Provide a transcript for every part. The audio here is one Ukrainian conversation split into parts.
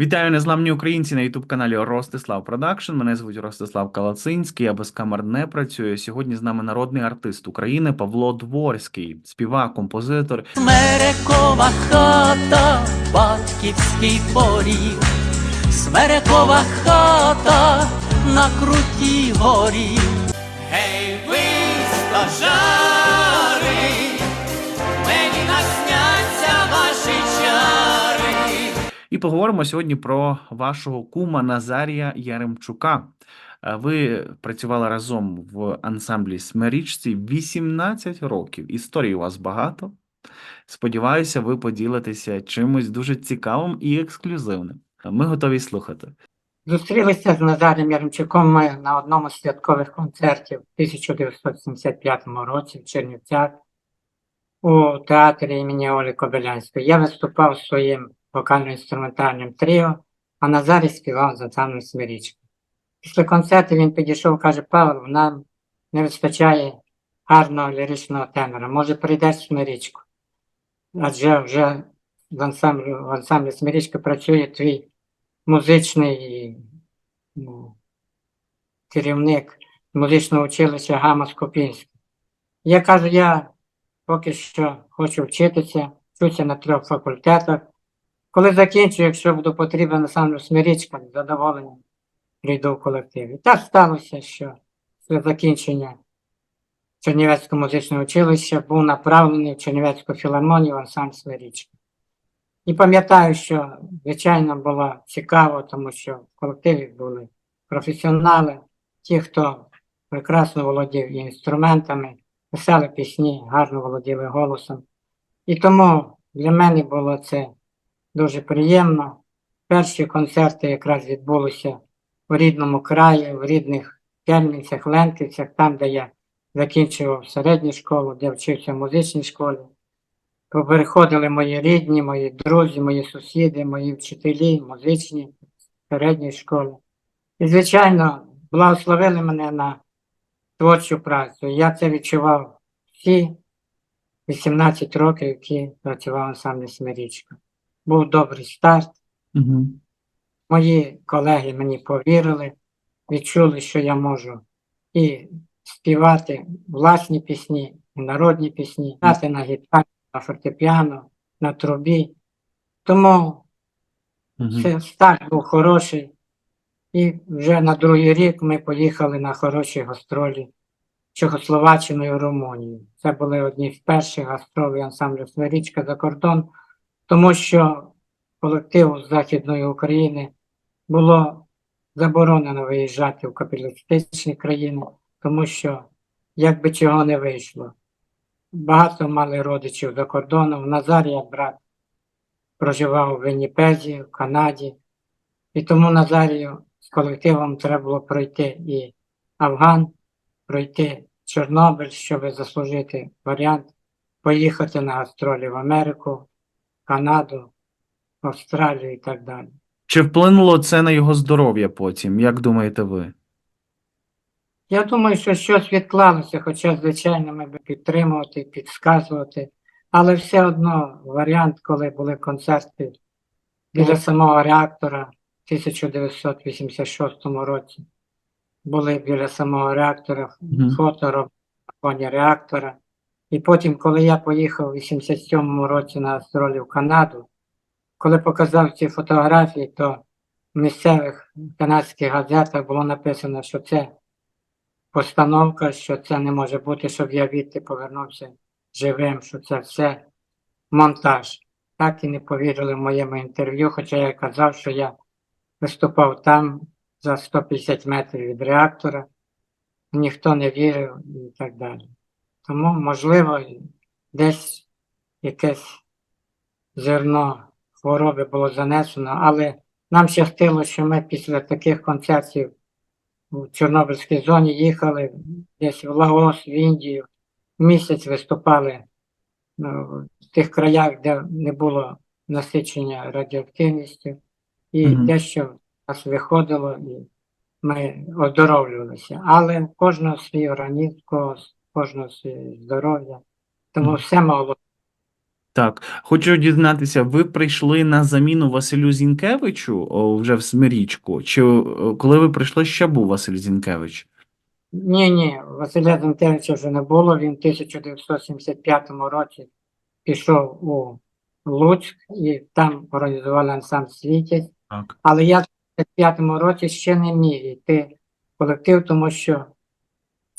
Вітаю незламні українці на ютуб-каналі Ростислав Продакшн. Мене звуть Ростислав Калацинський, я без камер не працюю. Сьогодні з нами народний артист України Павло Дворський, співак, композитор. Смерекова хата, батьківський поріг, Смерекова хата на крутій горі. Гей, ви стажари, поговоримо сьогодні про вашого кума Назарія Яремчука. Е, Ви працювали разом в ансамблі Смирічці 18 років. Історій у вас багато. Сподіваюся, ви поділитеся чимось дуже цікавим і ексклюзивним. Ми готові слухати. Зустрілися з Назарем Яремчуком ми на одному з святкових концертів в 1975 році в Чернівцях у театрі імені Олі Кобилянської. Я виступав своїм вокально-інструментальним тріо, а Назарій співав за ансамблем Смирічка. Після концерту він підійшов каже, Павло, нам не вистачає гарного ліричного тенора. Може, прийдеш в Смирічку? Адже вже в ансамблі, в ансамблі Смирічка працює твій музичний ну, керівник музичного училища Гама Скопінський. Я кажу, я поки що хочу вчитися, вчуся на трьох факультетах. Коли закінчу, якщо буду потрібен саме Смирічка, з задоволенням прийду в колектив. І так сталося, що після закінчення Чернівецького музичного училища був направлений в Чернівецьку філармонію в ансамбль Смирічка. І пам'ятаю, що звичайно було цікаво, тому що в колективі були професіонали, ті, хто прекрасно володів інструментами, писали пісні, гарно володіли голосом. І тому для мене було це дуже приємно. Перші концерти якраз відбулися у рідному краї, в рідних Кельмінцях, Ленківцях, там, де я закінчував середню школу, де вчився в музичній школі. Переходили мої рідні, мої друзі, мої сусіди, мої вчителі, музичні середньої школи. І, звичайно, благословили мене на творчу працю. Я це відчував всі 18 років, які працював в ансамблі Смирічка. Був добрий старт. Угу. Мої колеги мені повірили, відчули, що я можу і співати власні пісні, і народні пісні, грати на гітарі, на фортепіано, на трубі. Тому Угу. це старт був хороший. І вже на другий рік ми поїхали на хороші гастролі Чехословаччину і Румунію. Це були одні з перших гастролей ансамблю Смирічка за кордон, тому що колективу Західної України було заборонено виїжджати в капіталістичні країни, тому що як би чого не вийшло. Багато мали родичів за кордоном. Назарія брат проживав в Вінніпезі, в Канаді. І тому Назарію з колективом треба було пройти і Афган, пройти Чорнобиль, щоб заслужити варіант, поїхати на гастролі в Америку, Канаду, Австралію і так далі. Чи вплинуло це на його здоров'я потім? Як думаєте ви? Я думаю, що щось відклалося, хоча, звичайно, ми б підтримувати, підсказувати, але все одно варіант, коли були концерти біля самого реактора в 1986 році, були біля самого реактора, Мгм. фото робили на фоні реактора. І потім, коли я поїхав у 87-му році на гастролі в Канаду, коли показав ці фотографії, то в місцевих канадських газетах було написано, що це постановка, що це не може бути, щоб я відти повернувся живим, що це все монтаж. Так і не повірили в моєму інтерв'ю, хоча я казав, що я виступав там за 150 метрів від реактора, ніхто не вірив і так далі. Тому, можливо, десь якесь зерно хвороби було занесено, але нам щастило, що ми після таких концертів у Чорнобильській зоні їхали десь в Лагос, в Індію. Місяць виступали ну, в тих краях, де не було насичення радіоактивністю, і Мгм. дещо в нас виходило, і ми оздоровлювалися. Але кожного свій організм, когось- кожного своє здоров'я. Тому все могло Так, хочу дізнатися, ви прийшли на заміну Василю Зінкевичу о, вже в Смирічку? Чи о, коли ви прийшли, ще був Василь Зінкевич? Ні, ні, Василя Зінкевича вже не було. Він в 1975 році пішов у Луцьк і там організували ансамбль «Світязь». Так. Але я в 75-му році ще не міг йти в колектив, тому що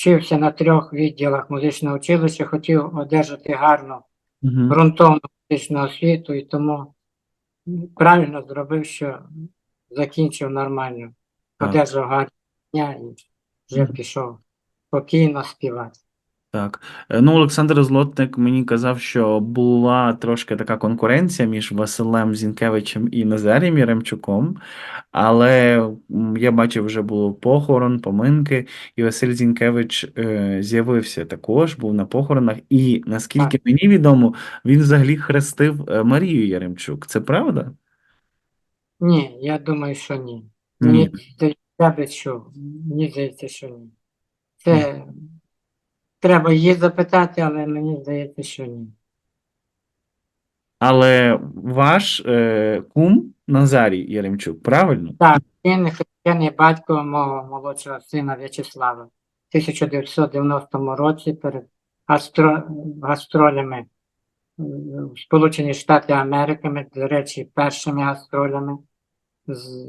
вчився на трьох відділах музичного училища, хотів одержати гарну ґрунтовну музичну освіту, і тому правильно зробив, що закінчив нормально, одержав гарні дня і вже пішов спокійно співати. Так. Е, Ну, Олександр Злотник мені казав, що була трошки така конкуренція між Василем Зінкевичем і Назарієм Яремчуком, але я бачив, вже було похорон, поминки, і Василь Зінкевич е, з'явився також, був на похоронах, і наскільки мені відомо, він взагалі хрестив е, Марію Яремчук. Це правда? Ні, я думаю, що ні. Ні. Я чув. Мені здається, що ні. Це треба її запитати, але мені здається, що ні. Але ваш е, кум Назарій Яремчук, правильно? Так, він хрещений батько мого молодшого сина В'ячеслава. В 1990 році перед гастро... гастролями в Сполучені Штати Америки, до речі, першими гастролями з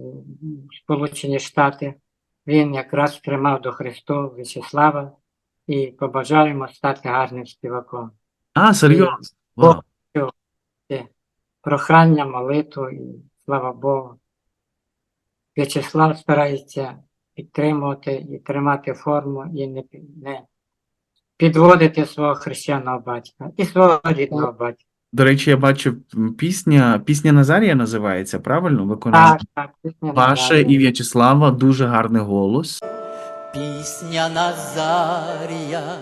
Сполучені Штати, він якраз тримав до Христу В'ячеслава і побажаємо стати гарним співаком. А, серйозно? Вау. Прохання, молитву і слава Богу. В'ячеслав старається підтримувати і тримати форму і не, не підводити свого хрещеного батька і свого рідного батька. До речі, я бачив пісня, пісня Назарія називається, правильно? Виконання Так, так, пісня ваше Назарія. і В'ячеслава, дуже гарний голос. Пісня Назарія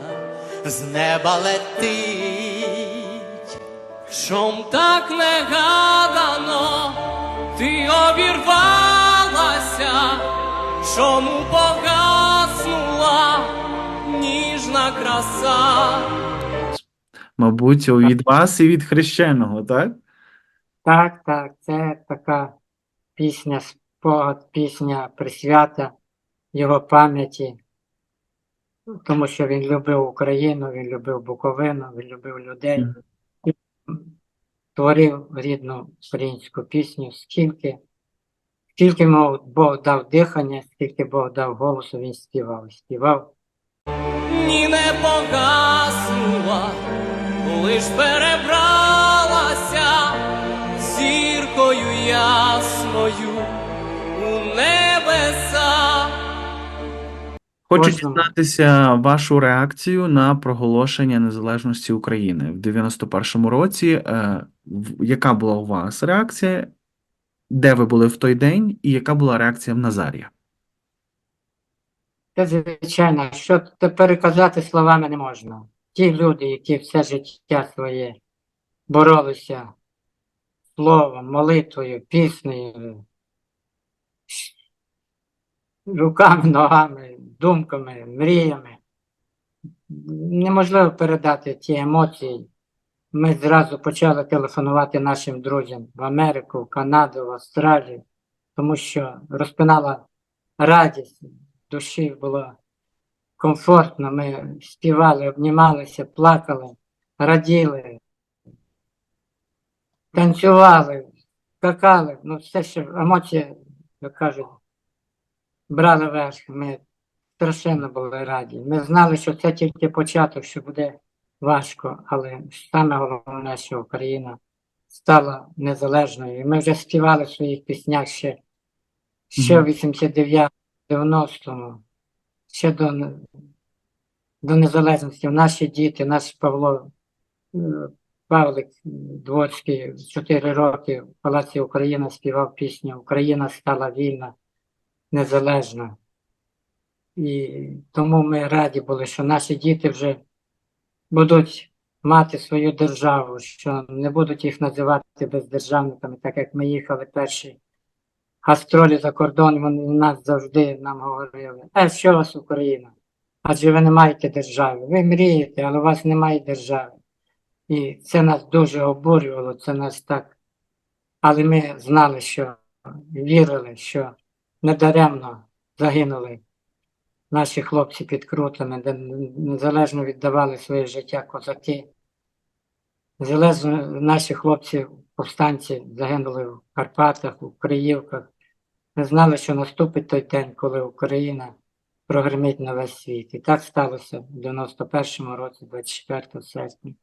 з неба летить, Шум так негадано, ти обірвалася, чому погаснула ніжна краса. Мабуть, від вас і від хрещеного, так? Так, так, це така пісня, спогад, пісня присвята його пам'яті, тому що він любив Україну, він любив Буковину, він любив людей. І творив рідну українську пісню, скільки, скільки йому Бог дав дихання, скільки Бог дав голосу, він співав, і співав. ні не погаснула, лиш перебралася Хочу дізнатися вашу реакцію на проголошення незалежності України в 91-му році. Е, Яка була у вас реакція? Де ви були в той день, і яка була реакція в Назарія? Це звичайно, що переказати словами не можна. Ті люди, які все життя своє боролися словом, молитвою, піснею, руками, ногами, думками, мріями. Неможливо передати ті емоції. Ми зразу почали телефонувати нашим друзям в Америку, в Канаду, в Австралію, тому що розпинала радість, душі було комфортно. Ми співали, обнімалися, плакали, раділи, танцювали, скакали. Ну, все, що емоції, як кажуть, брали верх. Ми страшенно були раді. Ми знали, що це тільки початок, що буде важко, але саме головне, що Україна стала незалежною. І ми вже співали в своїх піснях ще, ще в 89-90-му, ще до, до незалежності. Наші діти, наш Павло е, Павлик Дворський в 4 роки в Палаці Україна співав пісню Україна стала вільна, незалежна. І тому ми раді були, що наші діти вже будуть мати свою державу, що не будуть їх називати бездержавниками, так як ми їхали перші гастролі за кордон, вони нас завжди нам говорили, а що вас Україна? Адже ви не маєте держави. Ви мрієте, але у вас немає держави. І це нас дуже обурювало, це нас так. Але ми знали, що вірили, що недаремно загинули наші хлопці під крутами, де незалежно віддавали своє життя козаки. Незалежно наші хлопці, повстанці, загинули в Карпатах, у Криївках. Ми знали, що наступить той день, коли Україна прогремить на весь світ. І так сталося в 91-му році, 24 серпня.